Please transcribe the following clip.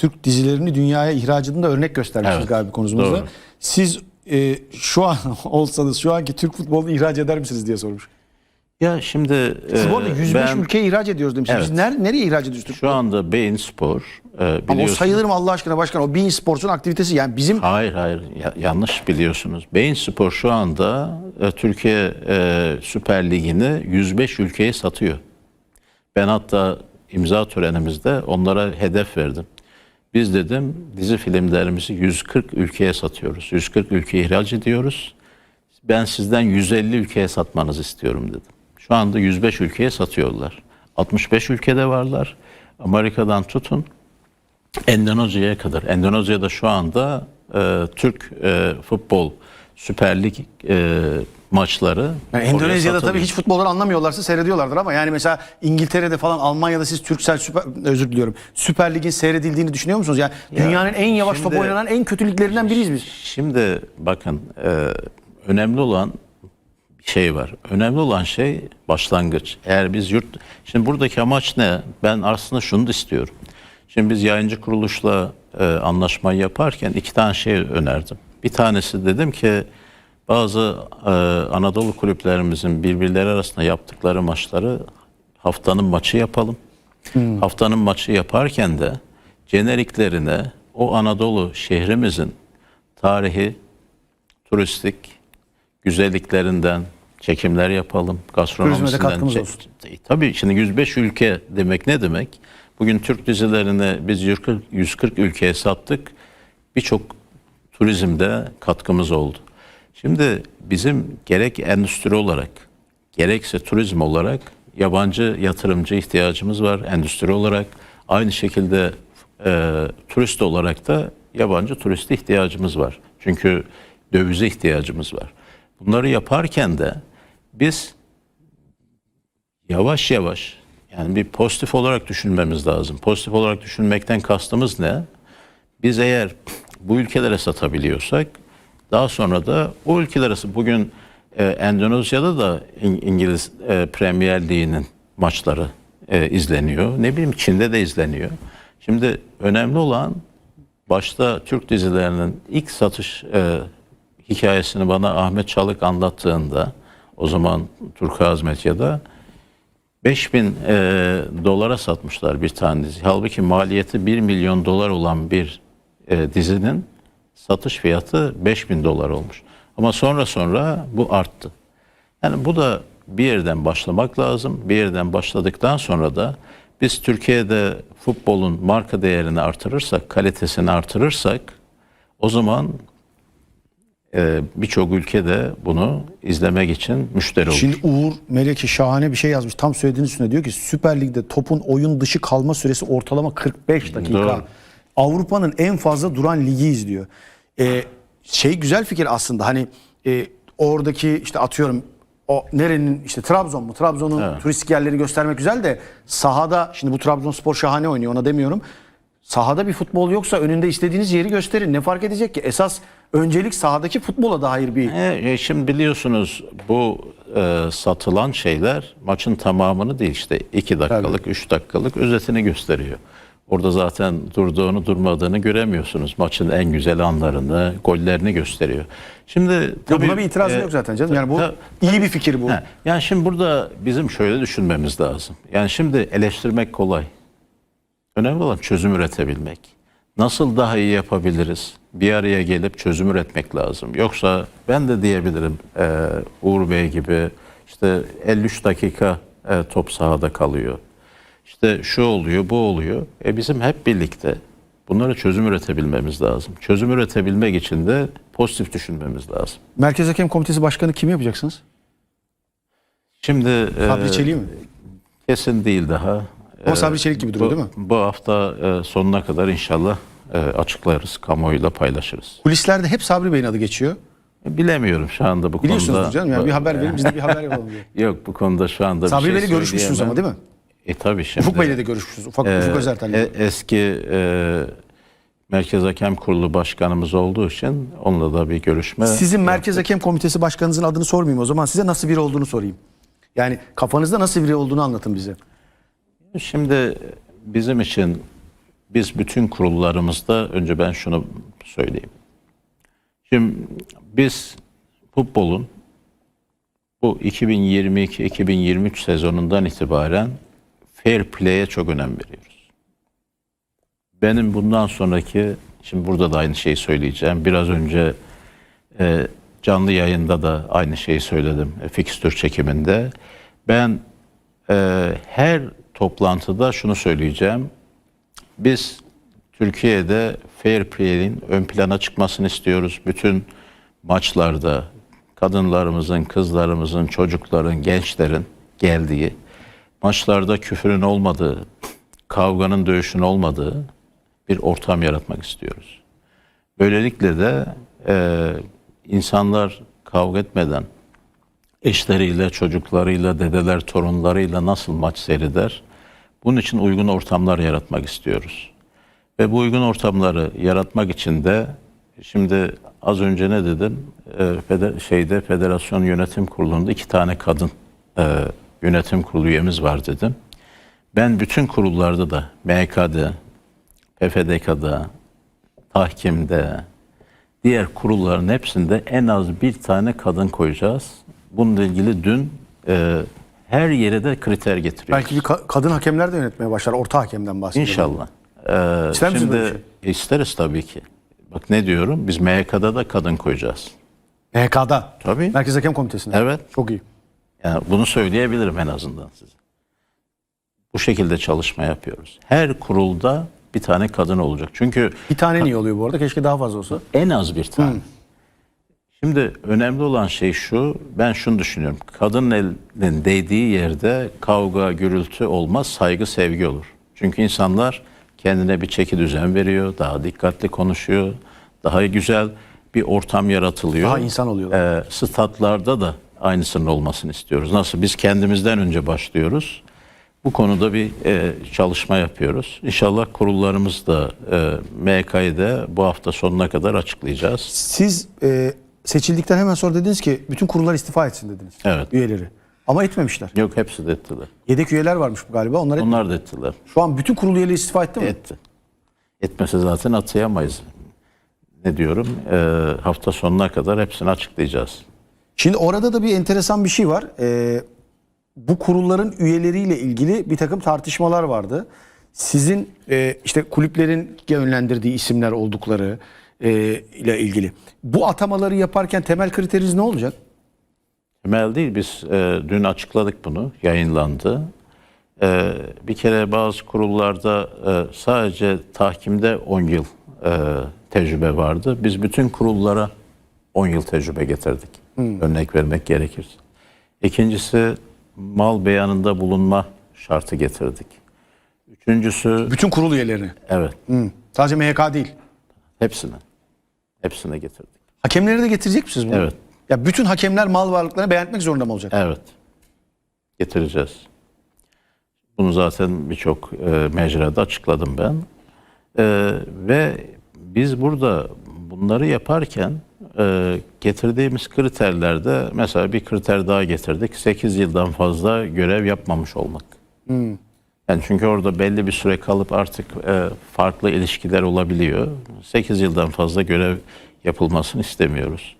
Türk dizilerini dünyaya ihracında örnek göstermişiz Evet, galiba konumuzda. doğru. Siz e, şu an olsanız şu anki Türk futbolunu ihraç eder misiniz diye sormuş. Ya şimdi Siz bu arada e, 105 ben ülkeye ihraç ediyoruz demişsiniz. Biz Evet. ner- nereye ihraç ediyoruz Türk? şu anda Beyin Spor e, Ama o biliyorsun- sayılır mı Allah aşkına başkan? O Bein Sports'un aktivitesi yani bizim Hayır hayır Ya- yanlış biliyorsunuz. Beyin Spor şu anda e, Türkiye e, Süper Ligi'ni 105 ülkeye satıyor. Ben hatta imza törenimizde onlara hedef verdim. Biz dedim dizi filmlerimizi 140 ülkeye satıyoruz. 140 ülkeye ihraç ediyoruz. Ben sizden 150 ülkeye satmanızı istiyorum dedim. Şu anda 105 ülkeye satıyorlar. 65 ülkede varlar. Amerika'dan tutun Endonezya'ya kadar. Endonezya'da şu anda e, Türk e, futbol Süper Lig e, maçları Yani Endonezya'da tabii hiç futbolları anlamıyorlarsa seyrediyorlardır ama yani mesela İngiltere'de falan Almanya'da siz Türksel Süper özür diliyorum. Süper Lig'in seyredildiğini düşünüyor musunuz? Yani dünyanın en yavaş top şimdi- oynanan en kötü liglerinden biriyiz biz. Şimdi bakın e, önemli olan şey var. Önemli olan şey başlangıç. Eğer biz yurt... Şimdi buradaki amaç ne? Ben aslında şunu da istiyorum. Şimdi biz yayıncı kuruluşla e, anlaşmayı yaparken iki tane şey önerdim. Bir tanesi dedim ki bazı e, Anadolu kulüplerimizin birbirleri arasında yaptıkları maçları haftanın maçı yapalım. Haftanın maçı yaparken de jeneriklerine o Anadolu şehrimizin tarihi, turistik güzelliklerinden çekimler yapalım. Gastronomisinden. çek- olsun. E, Tabii şimdi 105 ülke demek ne demek? Bugün Türk dizilerini biz 140, 140 ülkeye sattık. Birçok turizmde katkımız oldu. Şimdi bizim gerek endüstri olarak gerekse turizm olarak yabancı yatırımcı ihtiyacımız var endüstri olarak. Aynı şekilde e, turist olarak da yabancı turiste ihtiyacımız var. Çünkü dövize ihtiyacımız var. Bunları yaparken de biz yavaş yavaş yani bir pozitif olarak düşünmemiz lazım. Pozitif olarak düşünmekten kastımız ne? Biz eğer bu ülkelere satabiliyorsak daha sonra da o ülkelere bugün e, Endonezya'da da İng- İngiliz e, Premier Ligi'nin maçları e, izleniyor. Ne bileyim Çin'de de izleniyor. Şimdi önemli olan başta Türk dizilerinin ilk satış e, hikayesini bana Ahmet Çalık anlattığında o zaman Turkuaz Medya'da 5000 e, dolara satmışlar bir tane dizi. Halbuki maliyeti 1 milyon dolar olan bir e, dizinin satış fiyatı 5000 dolar olmuş. Ama sonra sonra bu arttı. Yani bu da bir yerden başlamak lazım. Bir yerden başladıktan sonra da biz Türkiye'de futbolun marka değerini artırırsak, kalitesini artırırsak o zaman e, birçok ülkede bunu izlemek için müşteri olur. Şimdi Uğur Meleki şahane bir şey yazmış. Tam söylediğiniz üstüne diyor ki Süper Lig'de topun oyun dışı kalma süresi ortalama 45 dakika. Doğru. Avrupa'nın en fazla duran ligiyiz diyor. Ee, şey güzel fikir aslında. Hani e, oradaki işte atıyorum o nerenin işte Trabzon mu? Trabzon'un turistik yerlerini göstermek güzel de sahada şimdi bu Trabzonspor şahane oynuyor ona demiyorum. Sahada bir futbol yoksa önünde istediğiniz yeri gösterin. Ne fark edecek ki? Esas öncelik sahadaki futbola dair bir E, e, şimdi biliyorsunuz bu e, satılan şeyler maçın tamamını değil işte 2 dakikalık, 3 dakikalık özetini gösteriyor. Orada zaten durduğunu durmadığını göremiyorsunuz. Maçın en güzel anlarını, gollerini gösteriyor. Şimdi Ya tabii, buna bir itirazım e, yok zaten canım. Yani bu ta- iyi bir fikir bu. He, yani şimdi burada bizim şöyle düşünmemiz lazım. Yani şimdi eleştirmek kolay. Önemli olan çözüm üretebilmek. Nasıl daha iyi yapabiliriz? Bir araya gelip çözüm üretmek lazım. Yoksa ben de diyebilirim e, Uğur Bey gibi işte 53 dakika e, top sahada kalıyor. İşte şu oluyor, bu oluyor. E bizim hep birlikte bunlara çözüm üretebilmemiz lazım. Çözüm üretebilmek için de pozitif düşünmemiz lazım. Merkez Hakem Komitesi Başkanı kimi yapacaksınız? Şimdi e, Sabri Çelik'i mi? Kesin değil daha. Ama Sabri Çelik gibi duruyor bu, değil mi? Bu hafta e, sonuna kadar inşallah e, açıklarız, kamuoyuyla paylaşırız. Kulislerde hep Sabri Bey'in adı geçiyor. Bilemiyorum şu anda bu Biliyorsunuz konuda. canım yani bir haber verin biz de bir haber yapalım diye. Yok bu konuda şu anda Sabri bir şey Bey'le görüşmüşsünüz ama değil mi? E tabii şimdi. Ufuk Bey'le de görüşmüşsünüz. Ufak, e, Ufuk Özertel'le. e, eski e, Merkez Hakem Kurulu Başkanımız olduğu için onunla da bir görüşme. Sizin Merkez Hakem Komitesi Başkanınızın adını sormayayım o zaman. Size nasıl biri olduğunu sorayım. Yani kafanızda nasıl biri olduğunu anlatın bize. Şimdi bizim için biz bütün kurullarımızda önce ben şunu söyleyeyim. Şimdi biz futbolun bu 2022-2023 sezonundan itibaren fair play'e çok önem veriyoruz. Benim bundan sonraki, şimdi burada da aynı şeyi söyleyeceğim. Biraz önce e, canlı yayında da aynı şeyi söyledim. E, fikstür çekiminde. Ben e, her toplantıda şunu söyleyeceğim. Biz Türkiye'de fair play'in ön plana çıkmasını istiyoruz. Bütün maçlarda kadınlarımızın, kızlarımızın, çocukların, gençlerin geldiği, maçlarda küfürün olmadığı, kavganın, dövüşün olmadığı bir ortam yaratmak istiyoruz. Böylelikle de e, insanlar kavga etmeden eşleriyle, çocuklarıyla, dedeler, torunlarıyla nasıl maç seyreder? Bunun için uygun ortamlar yaratmak istiyoruz. Ve bu uygun ortamları yaratmak için de şimdi az önce ne dedim? E, fede- şeyde Federasyon Yönetim Kurulu'nda iki tane kadın e, yönetim kurulu üyemiz var dedim. Ben bütün kurullarda da MK'de, PFDK'da, tahkimde, diğer kurulların hepsinde en az bir tane kadın koyacağız. Bununla ilgili dün e, her yere de kriter getiriyoruz. Belki bir ka- kadın hakemler de yönetmeye başlar. Orta hakemden bahsediyorum. İnşallah. Ee, İster şimdi bir isteriz tabii ki. Bak ne diyorum? Biz MYK'da da kadın koyacağız. MHK'da. Tabii. Merkez Hakem Komitesi'nde. Evet. Çok iyi. Yani bunu söyleyebilirim en azından size. Bu şekilde çalışma yapıyoruz. Her kurulda bir tane kadın olacak. Çünkü Bir tane niye oluyor bu arada? Keşke daha fazla olsa. en az bir tane. Şimdi önemli olan şey şu, ben şunu düşünüyorum. Kadının elinin değdiği yerde kavga, gürültü olmaz, saygı, sevgi olur. Çünkü insanlar kendine bir çeki düzen veriyor, daha dikkatli konuşuyor, daha güzel bir ortam yaratılıyor. Daha insan oluyorlar. Ee, statlarda da aynısının olmasını istiyoruz. Nasıl? Biz kendimizden önce başlıyoruz. Bu konuda bir e, çalışma yapıyoruz. İnşallah kurullarımız da e, MK'yı da bu hafta sonuna kadar açıklayacağız. Siz e, seçildikten hemen sonra dediniz ki bütün kurullar istifa etsin dediniz. Evet. Üyeleri. Ama etmemişler. Yok hepsi de ettiler. Yedek üyeler varmış galiba. Onlar et- Onlar da ettiler. Şu an bütün kurul üyeleri istifa etti mi? Etti. Etmese zaten atayamayız. Ne diyorum? E, hafta sonuna kadar hepsini açıklayacağız. Şimdi orada da bir enteresan bir şey var. Ee, bu kurulların üyeleriyle ilgili bir takım tartışmalar vardı. Sizin e, işte kulüplerin yönlendirdiği isimler oldukları e, ile ilgili. Bu atamaları yaparken temel kriteriniz ne olacak? Temel değil biz e, dün açıkladık bunu yayınlandı. E, bir kere bazı kurullarda e, sadece tahkimde 10 yıl e, tecrübe vardı. Biz bütün kurullara 10 yıl tecrübe getirdik. Örnek vermek gerekirse. İkincisi mal beyanında bulunma şartı getirdik. Üçüncüsü Bütün kurul üyelerine. evet Hı. Sadece MHK değil. hepsine hepsine getirdik. Hakemleri de getirecek misiniz bunu? Evet. Ya bütün hakemler mal varlıklarını beyan etmek zorunda mı olacak? Evet. Getireceğiz. Bunu zaten birçok e, mecrada açıkladım ben. E, ve biz burada bunları yaparken e, getirdiğimiz kriterlerde mesela bir kriter daha getirdik. 8 yıldan fazla görev yapmamış olmak. Yani çünkü orada belli bir süre kalıp artık e, farklı ilişkiler olabiliyor. 8 yıldan fazla görev yapılmasını istemiyoruz.